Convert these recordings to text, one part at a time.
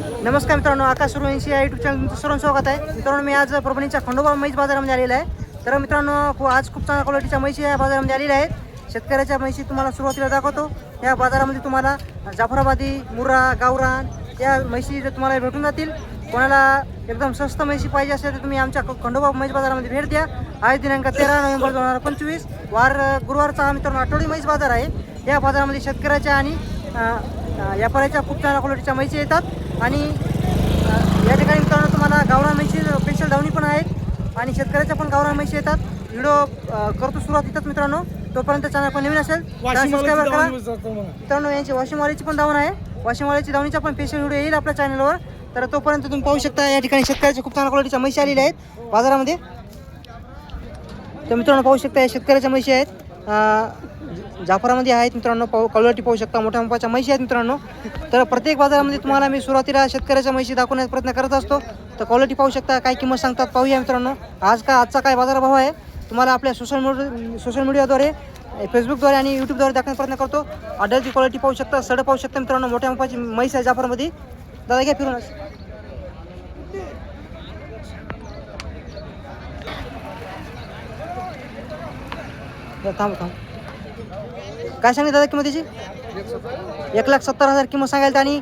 नमस्कार मित्रांनो आकाश सुरवंशी या यूट्यूब चॅनल तुमचं सर्व स्वागत आहे. मित्रांनो मी आज परभणीच्या खंडोबा म्हैस बाजारामध्ये आलेला आहे. तर मित्रांनो खू- आज खूप चांगल्या क्वालिटीच्या म्हशी या बाजारामध्ये आलेल्या आहेत. शेतकऱ्याच्या म्हशी तुम्हाला सुरुवातीला दाखवतो. या बाजारामध्ये तुम्हाला जाफराबादी मुर्रा गावरान या म्हशी जर तुम्हाला भेटून जातील. कोणाला एकदम स्वस्त म्हशी पाहिजे असेल तर तुम्ही आमच्या खंडोबा म्हैस बाजारामध्ये भेट द्या. आज दिनांक तेरा नोव्हेंबर दोन हजार पंचवीस वार गुरुवारचा हा मित्रांनो आठवडी म्हैस बाजार आहे. या बाजारामध्ये शेतकऱ्याच्या आणि व्यापाऱ्याच्या खूप चांगल्या क्वालिटीच्या म्हशी येतात. आणि या ठिकाणी मित्रांनो तुम्हाला गावरान म्हशी स्पेशल धावणी पण आहेत आणि शेतकऱ्याच्या पण गावरान म्हशी येतात. व्हिडिओ करतो सुरुवात इथंच मित्रांनो. तोपर्यंत चॅनल पण नवीन असेल सबस्क्राईब करा. मित्रांनो यांची वाशिमवाडीची पण धावण आहे. वाशिमवाडीची धावणीचा पण स्पेशल व्हिडिओ येईल आपल्या चॅनलवर तर तोपर्यंत तुम्ही पाहू शकता या ठिकाणी शेतकऱ्याच्या खूप चांगल्या क्वालिटीच्या म्हशी आलेल्या आहेत बाजारामध्ये. तर मित्रांनो पाहू शकता या शेतकऱ्याच्या म्हशी आहेत. जाफरामध्ये आहेत मित्रांनो पाहू क्वालिटी पाहू शकता मोठ्या मापाच्या म्हशी आहेत मित्रांनो. तर प्रत्येक बाजारामध्ये तुम्हाला मी सुरुवातीला शेतकऱ्याच्या म्हशी दाखवण्याचा प्रयत्न करत असतो. तर क्वालिटी पाहू शकता काय किंमत सांगतात पाहूया मित्रांनो. आज का आजचा काय बाजारभाव आहे तुम्हाला आपल्या सोशल मीडिया सोशल मीडियाद्वारे फेसबुकद्वारे आणि यूट्यूबद्वारे दाखवण्याचा प्रयत्न करतो. ऑर्डरची क्वालिटी पाहू शकता सड पाहू शकता मित्रांनो मोठ्या मापाची म्हैस आहे जाफरमध्ये. दादा घ्या फिरून थांब थांब. काय सांगितलं दादा किंमतीची एक लाख सत्तर हजार किंमत सांगायला आणि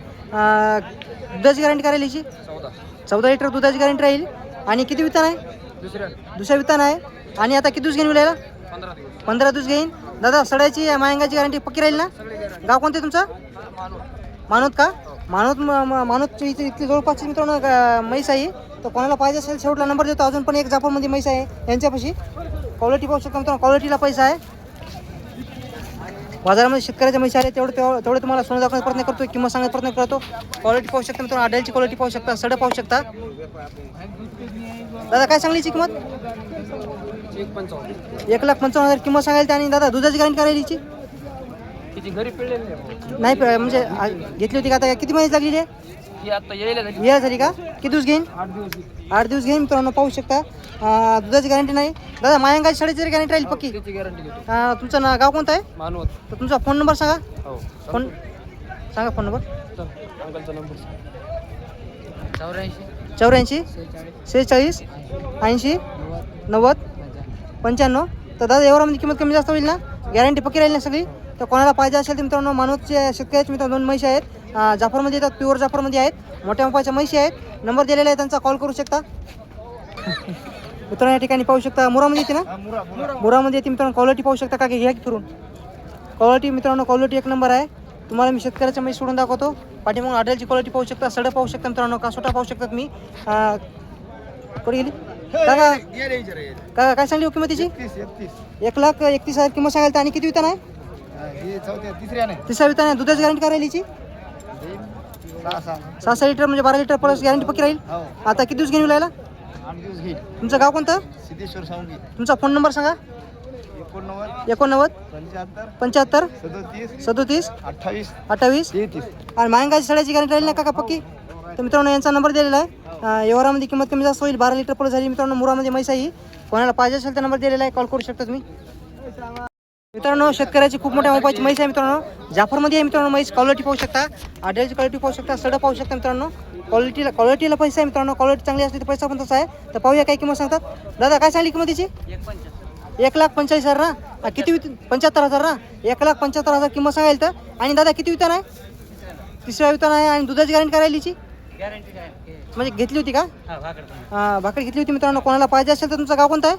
दुधाची गॅरंटी करायला याची? चौदा. लिटर दुधाची गॅरंटी राहील. आणि किती वितान आहे? दुसऱ्या. वितान आहे. आणि आता किती दिवस घेऊन विलायला पंधरा दिवस घेईन. दादा सडायची मायंगाची गॅरंटी पक्की राहील ना? गाव कोणते तुमचं? मानवत का? मानवत म- म- मानवतची इथे इथली जवळपासची मित्रांनो म्हैस आहे तर कोणाला पाहिजे असेल शेवटला नंबर देतो. अजून पण एक जाफरमध्ये म्हैस आहे. यांच्यापाशी. क्वालिटी पाहू शकता मित्रांनो. क्वालिटीला पैसा आहे. बाजारामध्ये शेतकऱ्याच्या म्हशी आले तेवढे तेवढे तेवढे तुम्हाला सोनं दाखवण्याचा प्रयत्न करतो किंमत सांगण्याचा प्रयत्न करतो. क्वालिटी पाहू शकता मित्रांनो आडेलची क्वालिटी पाहू शकता सडं पाहू शकता. दादा काय सांगलीची किंमत? एक लाख पंचावन्न हजार किंमत सांगायला आणि दादा दुधाची गॅरंटी करायची नाही म्हणजे घेतली होती का आता? किती महिने लागलेली आहे? ही आता यायला झाली या झाली का? किती दिवस घेईन? आठ दिवस आठ दिवस घेईन. मित्रांनो पाहू शकता. अं, दुधाची गॅरंटी नाही. दादा मायंगाची शाळेची गॅरंटी राहील पक्की. त्याची गॅरंटी घेतो अं, तुमचं ना गाव कोणतं आहे? मानवत. तर तुमचा फोन नंबर सांगा. हो फोन सांगा फोन नंबर चल अंकलचा नंबर चौऱ्याऐंशी. चौऱ्याऐंशी सेहेचाळीस ऐंशी नव्वद नव्वद पंच्याण्णव. तर दादा एवढ्यामध्ये किंमत कमी जास्त होईल ना? गॅरंटी पक्की राहील ना सगळी? तर कोणाला पाहिजे असेल तर मित्रांनो मानवतचे शेतकऱ्याचे मित्रांनो दोन म्हशी आहेत. जाफरमध्ये येतात प्युअर जाफरमध्ये आहेत. मोठ्या मापाच्या म्हशी आहेत. नंबर दिलेला आहे त्यांचा कॉल करू शकता. मित्रांनो या ठिकाणी पाहू शकता मुरामध्ये येते ना? मुरामध्ये येते मित्रांनो क्वालिटी पाहू शकता का? की घ्या की फिरून क्वालिटी मित्रांनो क्वालिटी एक नंबर आहे. तुम्हाला मी शेतकऱ्याच्या म्हशी सोडून दाखवतो. पाठीमागून हॉटेलची क्वालिटी पाहू शकता. सडं पाहू शकता मित्रांनो कासोटा पाहू शकता तुम्ही अं, कुठे गेली? काका? काका काय सांगली हो किंमतीची? एक लाख एकतीस हजार किंमत सांगायला आणि किती वितान आहे तिसऱ्या वितान आहे दुधाची गॅरंटी करायला याची सहा सहा सहा सहा लिटर म्हणजे बारा लिटर प्लस गॅरंटी पक्की राहील? हो. आता किती दिवस घेऊन आठ दिवस घेईल. तुमचं गाव कोणतं? सिद्धेश्वर सावंगी. तुमचा फोन नंबर सांगा. एकोणनव्वद. एकोणनव्वद. पंच्याहत्तर. पंच्याहत्तर. सदोतीस. सदोतीस. अठ्ठावीस. अठ्ठावीस. तेहतीस. आणि मायंगाची सड्याची गॅरंटी राहील ना काका पक्की? तर मित्रांनो यांचा नंबर दिलेला आहे. व्यवहारामध्ये किंमत कमी जास्त होईल. बारा लिटर पुढे झाली. मित्रांनो मुरामध्ये म्हैस आहे ही. कोणाला पाहिजे असेल तर नंबर दिलेला आहे. कॉल करू शकता तुम्ही. मित्रांनो शेतकऱ्याची खूप मोठ्या मोबाईलची म्हैस आहे मित्रांनो. जाफरमध्ये आहे मित्रांनो म्हैस क्वालिटी पाहू शकता. आड्याची क्वालिटी पाहू शकता सडं पाहू शकता मित्रांनो. क्वालिटीला क्वालिटीला पैसा आहे मित्रांनो. क्वालिटी चांगली असली तर पैसा पण तसा आहे. तर पाहूया काय किंमत सांगतात. दादा काय सांगली किंमतीची एक लाख पंचेचाळीस हजार ना? किती वित पंच्याहत्तर हजार ना? एक लाख पंच्याहत्तर हजार किंमत सांगायला तर. आणि दादा किती वितान आहे? तिसऱ्या वितान आहे आणि दुधाची गॅरंटी करायलीची म्हणजे घेतली होती का? हा, भाकरी घेतली होती मित्रांनो. कोणाला पाहिजे असेल तर तुमचं गाव कोणतं आहे?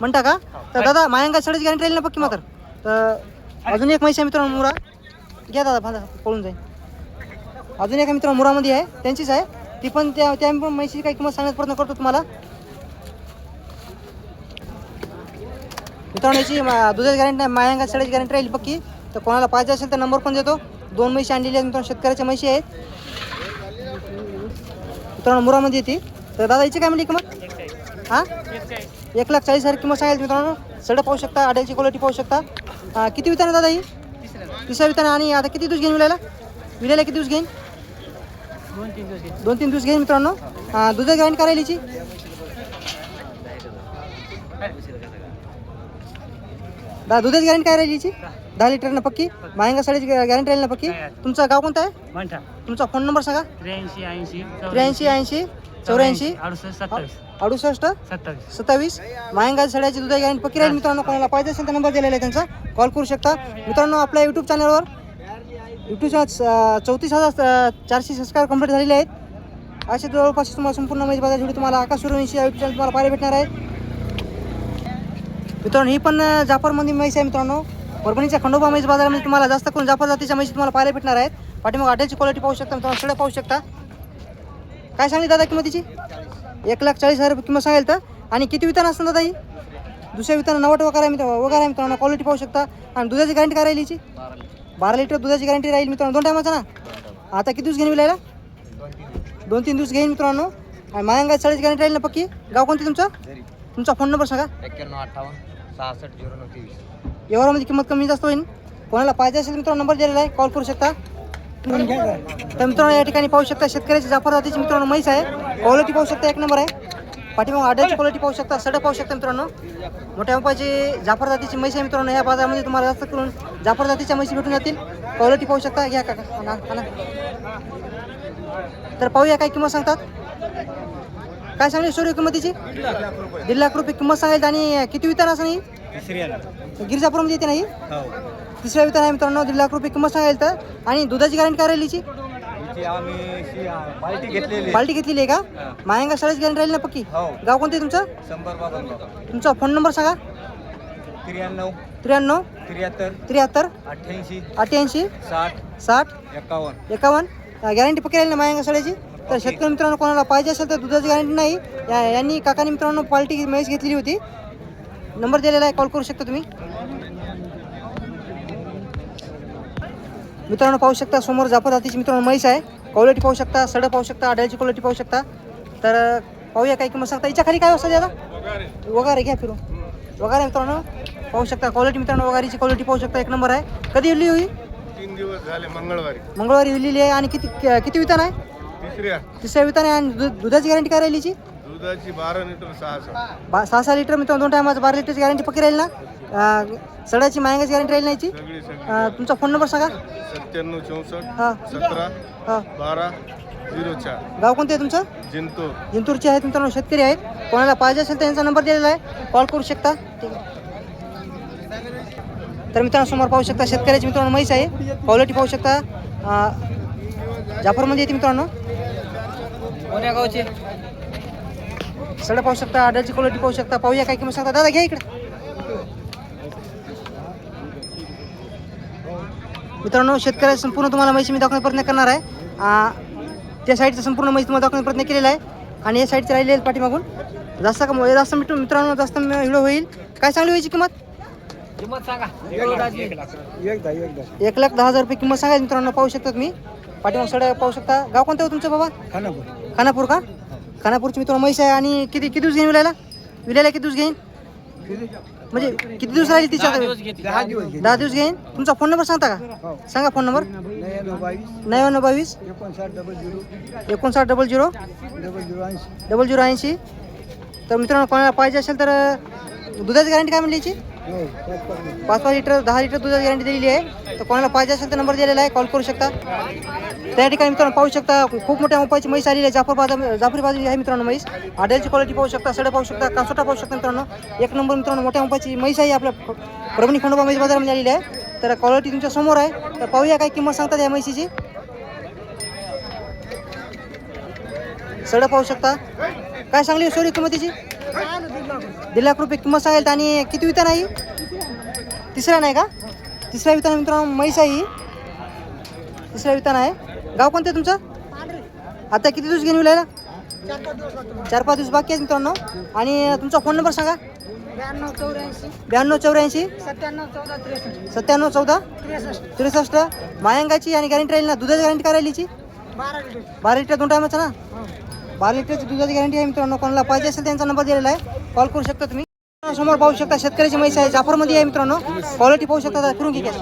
म्हणता का? तर दादा मायंगा सडची गॅरंटी राहील ना पक्की मात्र? तर अजून एक म्हैस आहे मित्रांनो मुरा. घ्या दादा बांधा पळून जाईल. अजून एक मित्र मुरामध्ये आहे. त्यांचीच आहे. ती पण त्या त्या पण म्हैशीची काही किंमत सांगण्याचा प्रयत्न करतो तुम्हाला. मित्रांनो याची मा- दुधाची गॅरंटी नाही मायंगा सड्याची गॅरंटी राहील पक्की. तर कोणाला पाहिजे असेल तर नंबर पण देतो. दोन म्हशी आणलेली आहेत मित्रांनो शेतकऱ्याच्या म्हशी आहेत. मित्रांनो मुरामध्ये येते. तर दादा याची काय म्हणली किंमत? हां? एक लाख चाळीस हजार किंमत सांगायला मित्रांनो. सडं पाहू शकता आड्याची क्वालिटी पाहू शकता. किती विताने दादा ही? तिसऱ्या विताने. आणि आता किती दिवस घेईन विलायला? विलायला किती दिवस घेईन? दोन तीन दिवस घेईन मित्रांनो. अं, दुधाची करायला हिची दादा दुधाची गॅरंटी काय राहिली दहा लिटरनं पक्की? मायंगा साडीची गॅरंटी राहील ना पक्की? तुमचं गाव कोणतं आहे? म्हणता तुमचा फोन नंबर सांगा. त्र्याऐंशी ऐंशी त्र्याऐंशी ऐंशी चौऱ्याऐंशी. अडुसष्ट सत्तावीस. अडुसष्ट सत्तावीस. सत्तावीस. मायंगा साड्याची दुधाची गॅरंटी पक्की राहील मित्रांनो. कोणाला पाहिजे असेल तर नंबर दिलेला आहे त्यांचा. कॉल करू शकता. मित्रांनो आपल्या यूट्यूब चॅनलवर यूट्यूबच्या चौतीस हजार चारशे सबस्क्राईब कंप्लीट झालेले आहेत. असे जवळपास तुम्हाला संपूर्ण मैज बाजार व्हिडिओ तुम्हाला आकाश या यूट्यूब चॅनल तुम्हाला पाहायला भेटणार आहे. मित्रांनो ही पण जाफरमध्ये म्हैस आहे मित्रांनो. परभणीच्या खंडोबा म्हैस बाजारामध्ये तुम्हाला जास्त करून जाफर जातीच्या म्हैशी तुम्हाला पाहायला भेटणार आहेत. पाठीमाग आट्याची क्वालिटी पाहू शकता तुम्हाला सगळं पाहू शकता. काय सांगली दादा किंमतीची? एक लाख चाळीस हजार रुपये किंमत सांगेल तर. आणि किती वितान असतं दादा ही? दुसऱ्या विताना नवट वगैरे आहे मित्र वगैरे आहे मित्रांनो क्वालिटी पाहू शकता. आणि दुधाची गॅरंटी काय राहील हिची बारा लिटर दुधाची गॅरंटी राहील मित्रांनो. दोन टायमाचा ना? आता किती दिवस घेऊन विलायला दोन तीन दिवस घेईन मित्रांनो. आणि मायंगा चाळीस गॅरंटी राहील ना पक्की? गाव कोणती तुमचं? तुमचा फोन नंबर सांगा. एक्क्याण्णव अठ्ठावन्न सहासष्ट झिरो नऊ तेवीस. व्यवहारामध्ये किंमत कमी जास्त होईल. कोणाला पाहिजे असेल मित्रांनो नंबर दिलेला आहे. कॉल करू शकता. तर मित्रांनो या ठिकाणी पाहू शकता शेतकऱ्याची जाफर जातीची मित्रांनो म्हैस आहे. क्वालिटी पाहू शकता एक नंबर आहे. पाठीमाग आड्याची क्वालिटी पाहू शकता. सडक पाहू शकता मित्रांनो. मोठ्या मापाची जाफर जातीची म्हैस आहे मित्रांनो. या बाजारामध्ये तुम्हाला जास्त करून जाफर जातीच्या म्हैसी भेटून जातील. क्वालिटी पाहू शकता. घ्या काका. तर पाहूया काय किंमत सांगतात. काय सांगली सूर्य किंमतीची? दीड लाख रुपये. किंमत सांगायची आणि किती वितान असं नाही गिरिजापूरमध्ये येते नाही? तिसऱ्या वितान आहे मित्रांनो दीड लाख रुपये किंमत सांगायला तर. आणि दुधाची गॅरंटी काय राहिली हिची? आम्ही पार्टी घेतलेली आहे. का? मायंगा शाळेची गॅरंटी राहील ना पक्की? हो. गाव कोणते तुमचं? तुमचा फोन नंबर सांगा. त्र्याण्णव. त्र्याण्णव. त्र्याहत्तर. त्र्याहत्तर. अठ्ठ्याऐंशी. अठ्ठ्याऐंशी. साठ. साठ. एकावन्न. एकावन्न. गॅरंटी पक्की राहील ना मायंगा शाळेची? तर शेतकरी मित्रांनो कोणाला पाहिजे असेल तर दुधाची गॅरंटी नाही. यांनी काकांनी मित्रांनो पाल्टी म्हैस घेतलेली होती. नंबर दिलेला आहे कॉल करू शकता तुम्ही? मित्रांनो पाहू शकता समोर जाफर जातीची मित्रांनो म्हैस आहे. क्वालिटी पाहू शकता सडं पाहू शकता आड्याची क्वालिटी पाहू शकता. तर पाहूया काय किंमत सांगता. याच्या खाली काय वाजता दादा? वगारे घ्या फिरून. वगारे मित्रांनो पाहू शकता क्वालिटी मित्रांनो वगारीची क्वालिटी पाहू शकता. एक नंबर आहे. कधी विली होई तीन दिवस झाले मंगळवारी. मंगळवारी विलेली आहे आणि किती किती वितान आहे? तिसऱ्या. तिसऱ्या वितान आहे आणि दुधाची गॅरंटी काय राहिली हिची? दुधाची बारा लिटर सहा सहा. बा सहा सहा लिटर मित्रांनो दोन टायमाचं बारा लिटरची गॅरंटी पक्की राहील ना? अं, सडाची मायंगाची गॅरंटी राहील ना याची? सगळी सगळी. अं, तुमचा फोन नंबर सांगा. सत्त्याण्णव चौसष्ट हां. सतरा हां. बारा झिरो चार. गाव कोणतं आहे तुमचं? जिंतूर. जिंतूरचे आहेत मित्रांनो शेतकरी आहेत. कोणाला पाहिजे असेल तर यांचा नंबर दिलेला आहे. कॉल करू शकता. ठीक आहे. तर मित्रांनो समोर पाहू शकता शेतकऱ्याची मित्रांनो म्हैस आहे. क्वालिटी पाहू शकता. अं, जाफरमध्ये येते मित्रांनो. कोण्या गावचे? सडा पाहू शकता आड्याची क्वालिटी पाहू शकता. पाहूया काय किंमत सांगता दादा घ्या इकडे. मित्रांनो शेतकऱ्या संपूर्ण तुम्हाला माहिती मी दाखवण्याचा प्रयत्न करणार आहे. आ, त्या साईडचा संपूर्ण माहिती तुम्हाला दाखवण्याचा प्रयत्न केलेला आहे. आणि या साईडचे राहिलेले आहेत पाठीमागून. जास्त कम जास्त मित्र मित्रांनो जास्त व्हिडिओ होईल. काय चांगली व्हायची किंमत? किंमत सांगा. एक लाख दहा हजार रुपये किंमत सांगायची मित्रांनो पाहू शकता तुम्ही पाठीमाग सड्या पाहू शकता. गाव कोणतं हो तुमचं बाबा? खानापूर का? खानापूरची मित्रांनो म्हैस आहे आणि किती किती दिवस घेईन विलायला? विलायला किती दिवस घेईन? म्हणजे किती दिवस राहील तिच्या दहा दिवस घेते. दहा दिवस घेईन? तुमचा फोन नंबर सांगता का? सांगा फोन नंबर नव्याण्णव बावीस. एकोणसाठ डबल झिरो डबल झिरो ऐंशी. तर मित्रांनो कोणाला पाहिजे असेल तर दुधाची गॅरंटी काय म्हणली याची? पाच पाच लिटर दहा लिटर दुधाची गॅरंटी दिलेली आहे. तर कोणाला पाहिजे असेल तर नंबर दिलेला आहे कॉल करू शकता. त्या ठिकाणी मित्रांनो पाहू शकता खूप मोठ्या मोपाची म्हैस आलेली आहे. जाफर बाजार जाफरी बाजरी आहे मित्रांनो म्हैस. आड्याची क्वालिटी पाहू शकता सडे पाहू शकता कासोटा पाहू शकता मित्रांनो. एक नंबर मित्रांनो मोठ्या मोपाची म्हैस आहे आपल्या परभणी खंडोबा म्हैस बाजारामध्ये आलेली आहे. तर क्वालिटी तुमच्यासमोर आहे. तर पाहूया काय किंमत सांगतात या म्हैसीची सडं पाहू शकता. काय सांगली सोरी किंमतीची? दीड लाख रुपये किंमत सांगेल आणि किती वितान आहे तिसरा नाही का? तिसऱ्या वितान मित्रांनो म्हैस आहे ही. तिसऱ्या वितान आहे. गाव कोणतं आहे तुमचं? आता किती दिवस घेऊन विलायला चार पाच दिवस बाकी आहेत मित्रांनो. आणि तुमचा फोन नंबर सांगा. ब्याण्णव चौऱ्याऐंशी. ब्याण्णव चौऱ्याऐंशी सत्त्याण्णव चौदा त्रेसष्ट. त्रेसष्ट. मायंगाची आणि गॅरंटी राहील ना दुधाची गॅरंटी काय राहिलीची बारा लिटर. बारा लिटर दोन टायमाचं ना? बारा लिटरची दुधाची गॅरंटी आहे मित्रांनो. कोणाला पाहिजे असेल त्यांचा नंबर दिलेला आहे. कॉल करू शकता तुम्ही. समोर पाहू शकता शेतकऱ्याची म्हैस आहे. जाफरमध्ये आहे मित्रांनो. क्वालिटी पाहू शकता फिरून घ्या.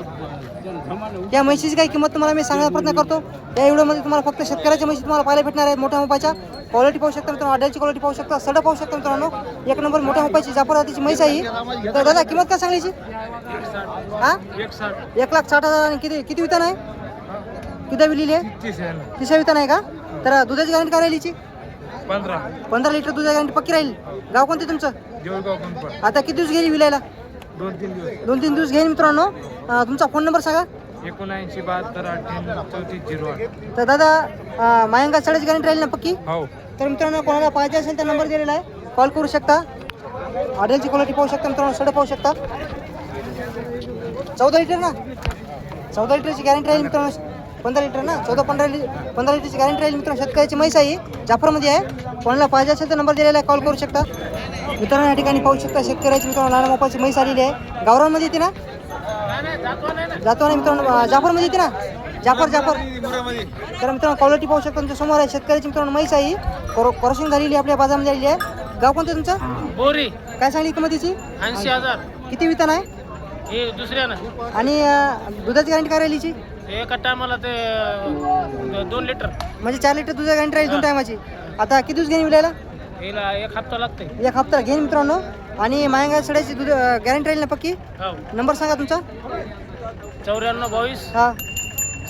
या म्हैशीची काही किंमत तुम्हाला मी सांगण्याचा प्रयत्न करतो. या व्हिडिओमध्ये तुम्हाला फक्त शेतकऱ्याच्या म्हैशी तुम्हाला पाहायला भेटणार आहेत मोठ्या मोबाईलच्या क्वालिटी पाहू शकता मित्रांनो. आड्याची क्वालिटी पाहू शकता. सड पाहू शकता मित्रांनो. एक नंबर मोठ्या मोपायची जाफर जातीची म्हैस आहे. तर दादा किंमत काय सांगायची हा? एक लाख साठ हजार आणि किती किती वितान आहे? किती विलेली आहे? तिसऱ्या वितान आहे का? तर दुधाची गॅरंटी काय राहिलीची पंधरा. पंधरा लिटर दुधाची गॅरंटी पक्की राहील? गाव कोणते तुमचं? देऊळगाव आता किती दिवस गेली विलायला? दोन तीन दिवस. दोन तीन दिवस घेईन मित्रांनो. अं, तुमचा फोन नंबर सांगा. एकोणऐंशी बहात्तर अठ्ठ्याण्णव चौतीस झिरो आठ. तर दादा मायंगा सडाची गॅरंटी राहील ना पक्की? हो. तर मित्रांनो कोणाला पाहिजे असेल तर नंबर दिलेला आहे. कॉल करू शकता. ऑर्डरची क्वालिटी पाहू शकता मित्रांनो सड पाहू शकता. चौदा लिटर ना? चौदा लिटरची गॅरंटी राहील मित्रांनो. पंधरा लिटर ना? चौदा पंधरा लि पंधरा लिटरची गॅरंटी राहील मित्रांनो. शेतकऱ्याची म्हैस आहे. जाफरमध्ये आहे. कोणाला पाहिजे असेल तर नंबर दिलेला आहे. कॉल करू शकता. मित्रांनो या ठिकाणी पाहू शकता शेतकऱ्याची मित्रांनो लहान मोपाची म्हैस आलेली आहे. गावरांमध्ये येते ना? जातो ना मित्रांनो? जाफरमध्ये येते ना? जाफर जाफर. तर मित्रांनो क्वालिटी पाहू शकता. तुमच्यासमोर आहे. शेतकऱ्याची मित्रांनो म्हैस आहे. कोर क्रॉसिंग झालेली आहे. आपल्या बाजारामध्ये आलेली आहे. गाव कोणतं तुमचं? बोरी. काय सांगली किंमतीची ऐंशी हजार. किती वितान आहे? दुसऱ्यानं. आणि दुधाची गॅरंटी काय राहिलीची एका टायमाला ते दोन लिटर म्हणजे चार लिटर दुधाची गॅरंटी राहील दोन टायमाची. आता किती दिवस घेईन विलायला हिला एक हप्ता लागते एक हप्ता. घेईन मित्रांनो. आणि मायंगा सड्याची दूध गॅरंटी राहील ना पक्की? हो. नंबर सांगा तुमचा. चौऱ्याण्णव बावीस हा.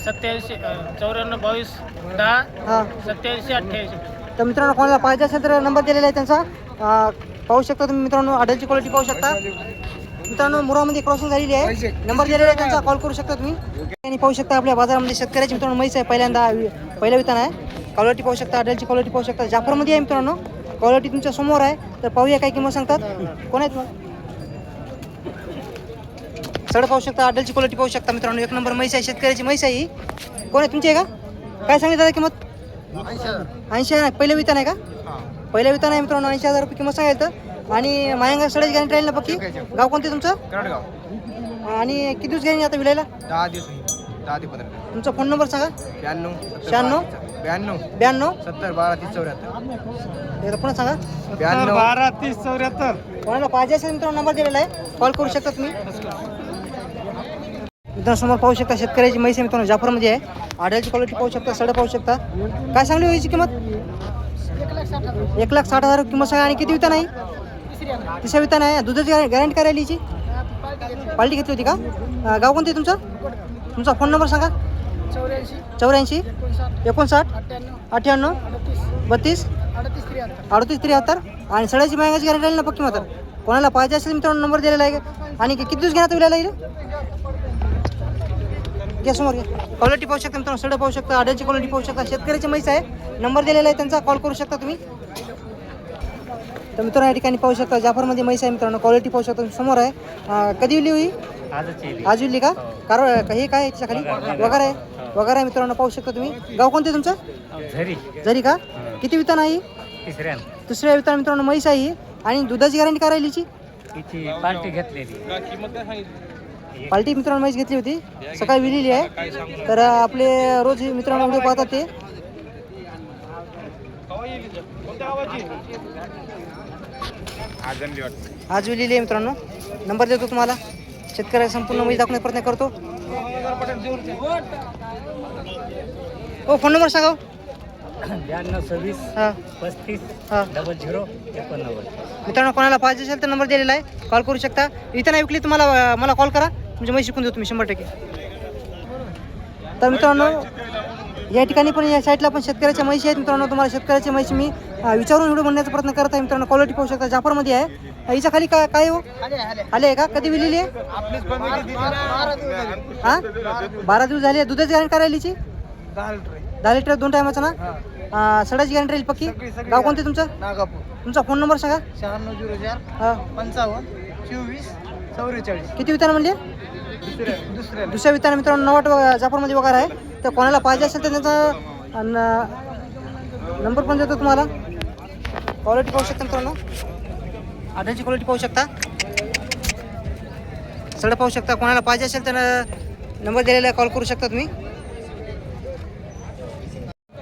सत्याऐंशी चौऱ्याण्णव बावीस दहा हा. सत्याऐंशी अठ्ठ्याऐंशी. तर मित्रांनो कोणाला पाहिजे असेल तर नंबर दिलेला आहे त्यांचा. अं, पाहू शकता तुम्ही मित्रांनो आडलची क्वालिटी पाहू शकता. मित्रांनो मुरामध्ये क्रॉसिंग झालेली आहे. नंबर दिलेला आहे त्यांचा कॉल करू शकता तुम्ही. आणि पाहू शकता आपल्या बाजारामध्ये शेतकऱ्याची मित्रांनो म्हैस आहे पहिल्यांदा वि- पहिलं वितान आहे. क्वालिटी पाहू शकता आडलची क्वालिटी पाहू शकता. जाफरमध्ये आहे मित्रांनो. क्वालिटी तुमच्यासमोर आहे. तर पाहूया काय किंमत सांगतात. कोण आहेत मग? सड पाहू शकता आडलची क्वालिटी पाहू शकता मित्रांनो. एक नंबर म्हैस आहे शेतकऱ्याची म्हैस आहे ही. कोण आहे तुमची आहे का? काय सांगितलं दादा किंमत? ऐंशी आहे ना पहिलं वितान आहे का? पहिलं वितान आहे मित्रांनो ऐंशी हजार रुपये किंमत सांगायचं. आणि मायंगा सडाची गॅरंटी राहील ना पक्की गाव कोणते तुमचं? करडगाव. आणि किती दिवस घेईन आता विलायला? दहा दिवस दहा ते पंधरा तुमचा फोन नंबर सांगा. ब्याण्णव सत्तर शहाण्णव? बारा- ब्याण्णव. ब्याण्णव? सत्तर बारा तीस चौऱ्याहत्तर. एकदा पुन्हा सांगा. ब्याण्णव. बारा तीस चौऱ्याहत्तर. कोणाला पाहिजे असेल मित्रांनो नंबर दिलेला आहे. कॉल करू शकता तुम्ही. मित्रांनो समोर पाहू शकता शेतकऱ्याची म्हैस आहे मित्रांनो जाफरमध्ये आहे. आड्याची क्वालिटी पाहू शकता सड पाहू शकता. काय सांगली हो याची किंमत? एक लाख साठ हजार. किंमत सांगा. आणि किती वितान आहे तिसऱ्या वितान आहे दुधाची गॅरंटी काय राहिली हिची? पाल्टी घेतली होती का? गाव कोणते तुमचं? तुमचा फोन नंबर सांगा. चौऱ्याऐंशी एकोणसाठ अठ्ठ्याण्णव बत्तीस अडतीस त्र्याहत्तर. आणि सड्याची मॅगाची गॅरंटी राहील ना पक्की मात्र. कोणाला पाहिजे असेल मित्रांनो नंबर दिलेला आहे. आणि किती दिवस घेणार विलायला येईल घ्या समोर घ्या. क्वालिटी पाहू शकता मित्रांनो सडं पाहू शकता. आड्याची क्वालिटी पाहू शकता. शेतकऱ्याची म्हैस आहे. नंबर दिलेला आहे त्यांचा. कॉल करू शकता तुम्ही. तर मित्रांनो या ठिकाणी पाहू शकता जाफरमध्ये म्हैस आहे मित्रांनो. क्वालिटी पाहू शकता तुम्ही. समोर आहे. अं, कधी विली होई? आज विली का? कारण हे काय आहे त्याच्याखाली? वगैरे आहे. वगैरे आहे? मित्रांनो पाहू शकता तुम्ही. गाव कोणते तुमचं? झरी. जरी का? किती वितान आहे ही? तिसऱ्या. दुसऱ्या वितान मित्रांनो म्हैस आहे ही. आणि दुधाची गॅरंटी काय राहिली हिची? तिची पार्टी घेतलेली. पाल्टी मित्रांनो म्हैस घेतली होती. सकाळी विलेली आहे. तर आपले रोज हे मित्रांनो व्हिडिओ पाहतात ते. आज विलेली आहे मित्रांनो. नंबर देतो तुम्हाला. शेतकऱ्याला संपूर्ण म्हैस दाखवण्याचा प्रयत्न करतो. हो फोन नंबर सांगा हो. ब्याण्णव सव्वीस हां. पस्तीस हां. डबल झिरो एकोणनव्वद. मित्रांनो कोणाला पाहिजे असेल तर नंबर दिलेला आहे. कॉल करू शकता. इथं नाही विकली तुम्हाला मला कॉल करा. तुमची म्हैस शिकून देऊ तुम्ही शंभर टक्के. तर मित्रांनो या ठिकाणी पण या साईडला पण शेतकऱ्याच्या म्हैशी आहेत. मित्रांनो तुम्हाला शेतकऱ्याच्या म्हैशी मी विचारून व्हिडिओ बनण्याचा प्रयत्न करत आहे. मित्रांनो क्वालिटी पाहू शकता जाफरमध्ये आहे. हिच्या खाली काय काय हो? आले आहे का? कधी विलेली आहे? हां? बारा दिवस झाले. दुधाची गॅरंटी हिची? दहा लिटर दोन टायमाचं ना? सडाची गॅरंटी राहील पक्की? गाव कोणते तुमचं? नागापूर. तुमचा फोन नंबर सांगा. शहाण्णव झिरो चार हां. पंचावन्न चोवीस चौवेचाळीस किती वितान म्हणजे दुसऱ्या दुसऱ्या मित्रांनो नवाट व- जाफरमध्ये वगैरे आहे तर कोणाला पाहिजे असेल तर त्यांचा न- नंबर पण देतो तुम्हाला. क्वालिटी पाहू शकता मित्रांनो. आधारची क्वालिटी पाहू शकता. सगळं पाहू शकता. कोणाला पाहिजे असेल तर नंबर दिलेला कॉल करू शकता तुम्ही.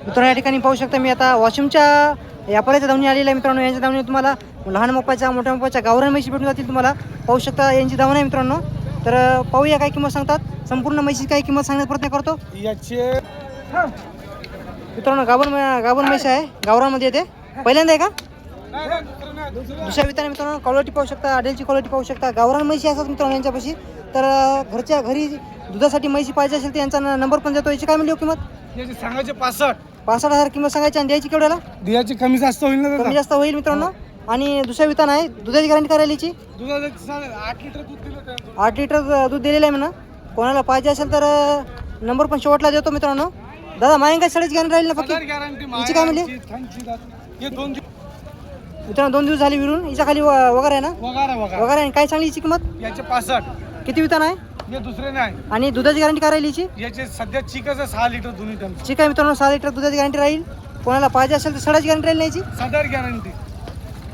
मित्रांनो या ठिकाणी पाहू शकता मी आता वाशिमच्या व्यापाऱ्याच्या धावणी आलेल्या आहे मित्रांनो. यांच्या धावणी तुम्हाला लहान मोपाच्या मोठ्या मोपाच्या गावरान म्हशी भेटून जातील तुम्हाला. पाहू शकता यांची धावण आहे मित्रांनो. तर पाहूया काय किंमत सांगतात. संपूर्ण म्हशीची काय किंमत सांगण्याचा प्रयत्न करतो. याचे मित्रांनो गाभण गाभण म्हैस आहे. गावरामध्ये येते. पहिल्यांदा आहे का? दुसऱ्या विताने मित्रांनो क्वालिटी पाहू शकता आडेलची क्वालिटी पाहू शकता. गावरान म्हैशी असतात मित्रांनो यांच्यापाशी. तर घरच्या घरी दुधासाठी म्हैशी पाहिजे असेल तर यांचा नंबर पण देतो. याची काय हो किंमत? याचे सांगायचे पासष्ट. पासष्ट हजार किंमत सांगायची आणि द्यायची केवढ्याला? दियाची कमी जास्त होईल ना कमी जास्त होईल मित्रांनो. आणि दुसऱ्या वितान आहे दुधाची गॅरंटी करायला याची दुधाचं आठ लिटर दूध दिलं त्या आठ लिटर दूध दिलेलं आहे म्हणा. कोणाला पाहिजे असेल तर नंबर पण शेवटला देतो मित्रांनो. दादा मायंका शाळेची गॅरंटी राहील ना पक्की? गॅरंटी हिची काय म्हणली? दोन मित्रांनो दोन दिवस झाले विरून. हिच्या खाली वगैरे आहे ना? वगारा आहे. काय सांगली हिची किंमत? याचे पासष्ट. किती वितान आहे? हे दुसरे नाही. आणि दुधाची गॅरंटी काय राहील हिची? याचे सध्या चिकच सहा लिटर दोन्ही ठीक आहे मित्रांनो सहा लिटर दुधाची गॅरंटी राहील. कोणाला पाहिजे असेल तर सडाची गॅरंटी राहील नाही याची? सदर गॅरंटी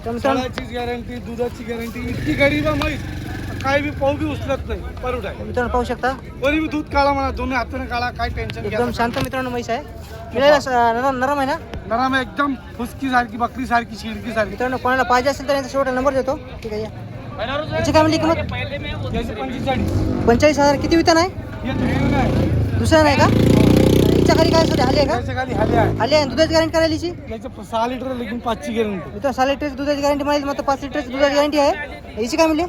सडाचीच गॅरंटी दुधाची गॅरंटी इतकी गरीब आहे माहीत काय बी पाऊ बी उचलत नाही परुट आहे. मित्रांनो पाहू शकता. कोणी बी दूध काढा म्हणा दोन्ही हाताने काढा काय टेन्शन एकदम शांत मित्रांनो म्हैस आहे. नरम नरम आहे ना? नराम एकदम फुसकी सारखी बकरी सारखी शिडकी सारखी. मित्रांनो कोणाला पाहिजे असेल तर यांचा शेवटचा नंबर देतो. ठीक आहे या. याची काय म्हणली किंमत? याचे पंचेचाळीस. हजार किती वितान आहे हे दुसरा नाही का? हिच्या खाली काय सध्या आली आहे का? याच्या खाली हाले आहे. आली आहे दुधाची गॅरंटी याचे प- सहा लिटर लेकिन पाचची गॅरंटी मित्र सहा लिटरची दुधाची गॅरंटी मिळेल मग पाच लिटरची दुधाची गॅरंटी आहे. हिची काय म्हणली?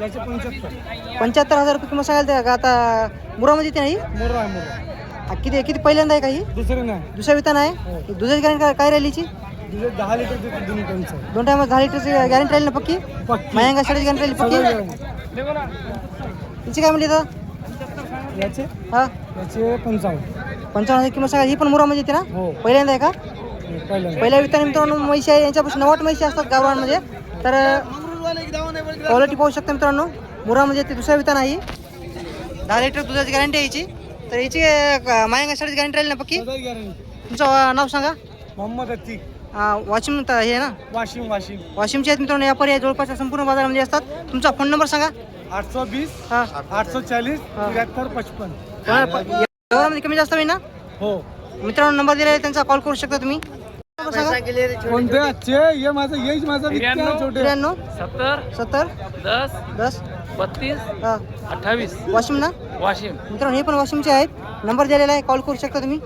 याचे पंच्याहत्तर. पंच्याहत्तर हजार रुपये किंमत सांगायला का? आता मुरामध्ये येते नाही मोरा आहे मोरा. आ, किती किती पहिल्यांदा आहे का ही? दुसरे नाही. दुसऱ्या वितान आहे? ही. दुधाची गॅरंटी काय- काय राहिली हिची दुसरे दहा लिटर देते दोन्ही टनचं दोन टायमा दहा लिटरची गॅरंटी राहील ना पक्की? पक्की. मयांगा शाळेची गॅरंटी राहील सगळं पक्की guarantee. हिची काय म्हणली दादा याचे? हा. याचे पंचावन्न. पंचावन्न हजार किंमत सांगा. ही पण मुरामध्ये येते ना? हो. पहिल्यांदा आहे का? पहिल्या वित्ताने मित्रांनो म्हैशी आहे यांच्यापासून नवाट म्हैशी असतात गावांमध्ये तर क्वालिटी पाहू शकता मित्रांनो. मुरामध्ये ते दुसऱ्या वितान आहे दहा लिटर दुधाची गॅरंटी आहे याची तर याची मायंगा शाळेची गॅरंटी राहील ना पक्की? तुमचं नाव सांगा. मोहम्मद अत्ती अं, वाशिम हे ना? वाशिम वाशिम. वाशिमचे आहेत मित्रांनो व्यापारी आहे जवळपासच्या संपूर्ण बाजारामध्ये असतात. तुमचा फोन नंबर सांगा. आठ सौ बीस हा. आठ सौ चालीस हा. त्र्याहत्तर पचपन. कोणाला प- या व्यवहारामध्ये कमी जास्त होईल ना? हो. मित्रांनो नंबर दिलेला आहे त्यांचा कॉल करू शकता तुम्ही. कोणते? अच्छे हे माझं येच माझं विकते आहे छोटे. त्र्याण्णव सत्तर सत्तर दस दस बत्तीस हा. अठ्ठावीस. वाशिम ना? वाशिम. मित्रांनो हे पण वाशिमचे आहेत. नंबर दिलेला आहे कॉल करू शकता तुम्ही.